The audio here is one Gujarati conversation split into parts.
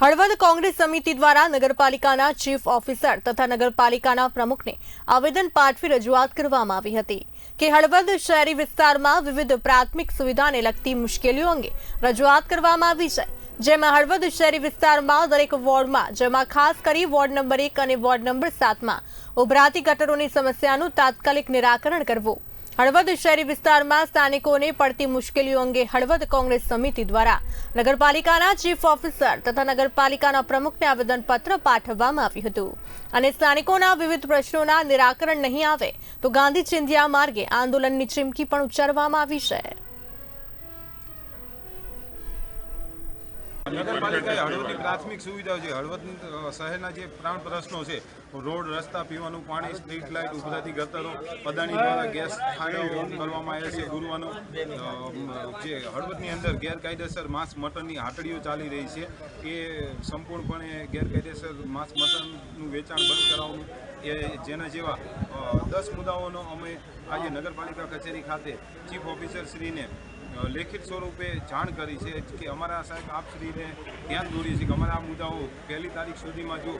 હળવદ કોંગ્રેસ સમિતિ દ્વારા નગરપાલિકાના ચીફ ઓફિસર તથા નગરપાલિકાના પ્રમુખને આવેદન પાઠવી રજૂઆત કરવામાં આવી હતી કે હળવદ શહેરી વિસ્તારમાં વિવિધ પ્રાથમિક સુવિધાને લગતી મુશ્કેલીઓ અંગે રજૂઆત કરવામાં આવી છે. જેમાં હળવદ શહેરી વિસ્તારમાં દરેક વોર્ડમાં, જેમાં ખાસ કરી વોર્ડ નંબર એક અને વોર્ડ નંબર સાતમાં ઉભરાતી ગટરોની સમસ્યાનું તાત્કાલિક નિરાકરણ કરવું. હળવદ શહેરી વિસ્તારમાં સ્થાનિકોને પડતી મુશ્કેલીઓ અંગે હળવદ કોંગ્રેસ સમિતિ દ્વારા નગરપાલિકાના ચીફ ઓફિસર તથા નગરપાલિકાના પ્રમુખને આવેદનપત્ર પાઠવવામાં આવ્યું હતું. અને સ્થાનિકોના વિવિધ પ્રશ્નોના નિરાકરણ નહીં આવે તો ગાંધી ચિંધ્યા માર્ગે આંદોલનની ચીમકી પણ ઉચ્ચારવામાં આવી છે. નગરપાલિકાએ હળવદની પ્રાથમિક સુવિધાઓ છે હળવદ શહેરના જે પ્રાણ પ્રશ્નો છે, રોડ, રસ્તા, પીવાનું પાણી, સ્ટ્રીટ લાઇટ, ઉભરાતી ગટરો, પદાણી દ્વારા ગેસ ખાડો કરવામાં આવ્યા છે. ગુરુવાનું જે હળવદની અંદર ગેરકાયદેસર માંસ મટનની હાટડીઓ ચાલી રહી છે. એ સંપૂર્ણપણે ગેરકાયદેસર માંસ મટનનું વેચાણ બંધ કરાવવાનું, એ જેના જેવા દસ મુદ્દાઓનો અમે આજે નગરપાલિકા કચેરી ખાતે ચીફ ઓફિસર શ્રીને લેખિત સ્વરૂપે જાણ કરી છે કે અમારા સાહેબ આપ શ્રીને ધ્યાન દોરીએ છીએ કે અમારા આ મુદ્દાઓ પહેલી તારીખ સુધીમાં જો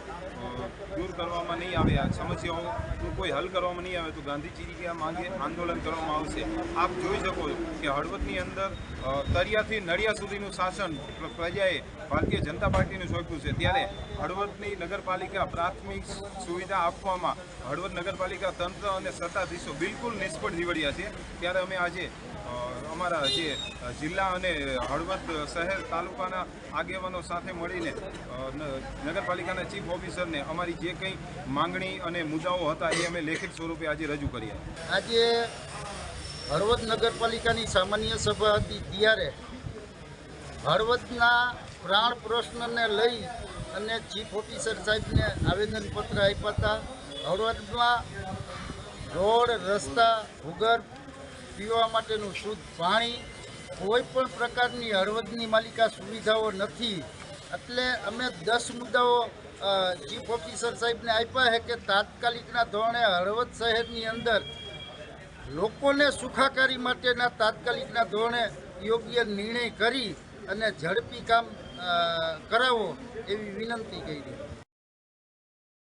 દૂર કરવામાં નહીં આવે, આ સમસ્યાઓનું કોઈ હલ કરવામાં નહીં આવે તો ગાંધી આ માંગે આંદોલન કરવામાં આવશે. આપ જોઈ શકો છો કે હળવદની અંદર તરિયાથી નડિયા સુધીનું શાસન પ્રજાએ ભારતીય જનતા પાર્ટીનું સોંપ્યું છે. ત્યારે હળવદની નગરપાલિકા પ્રાથમિક સુવિધા આપવામાં હળવદ નગરપાલિકા તંત્ર અને સત્તાધીશો બિલકુલ નિષ્ફળ નીવડ્યા છે. ત્યારે અમે આજે અમારા જે અ, જિલ્લા અને હળવદ શહેર તાલુકાના આગેવાનો સાથે મળીને નગરપાલિકાના ચીફ ઓફિસરને અમારી જે કંઈ માંગણી અને મુદ્દાઓ હતા એ અમે લેખિત સ્વરૂપે આજે રજૂ કર્યા આજે હળવદ નગરપાલિકાની સામાન્ય સભા હતી ત્યારે હળવદના પ્રાણ પ્રશ્નને લઈ અને ચીફ ઓફિસર સાહેબને આવેદનપત્ર આપ્યા હતા. હળવદમાં રોડ રસ્તા ભૂગર્ભ પીવા માટેનું શુદ્ધ પાણી કોઈ પણ પ્રકારની હળવદની માલિકા સુવિધાઓ નથી. એટલે અમે દસ મુદ્દાઓ ચીફ ઓફિસર સાહેબને આપ્યા છે કે તાત્કાલિકના ધોરણે હળવદ શહેરની અંદર લોકોને સુખાકારી માટેના તાત્કાલિકના ધોરણે યોગ્ય નિર્ણય કરી અને ઝડપી કામ કરાવો એવી વિનંતી કરી.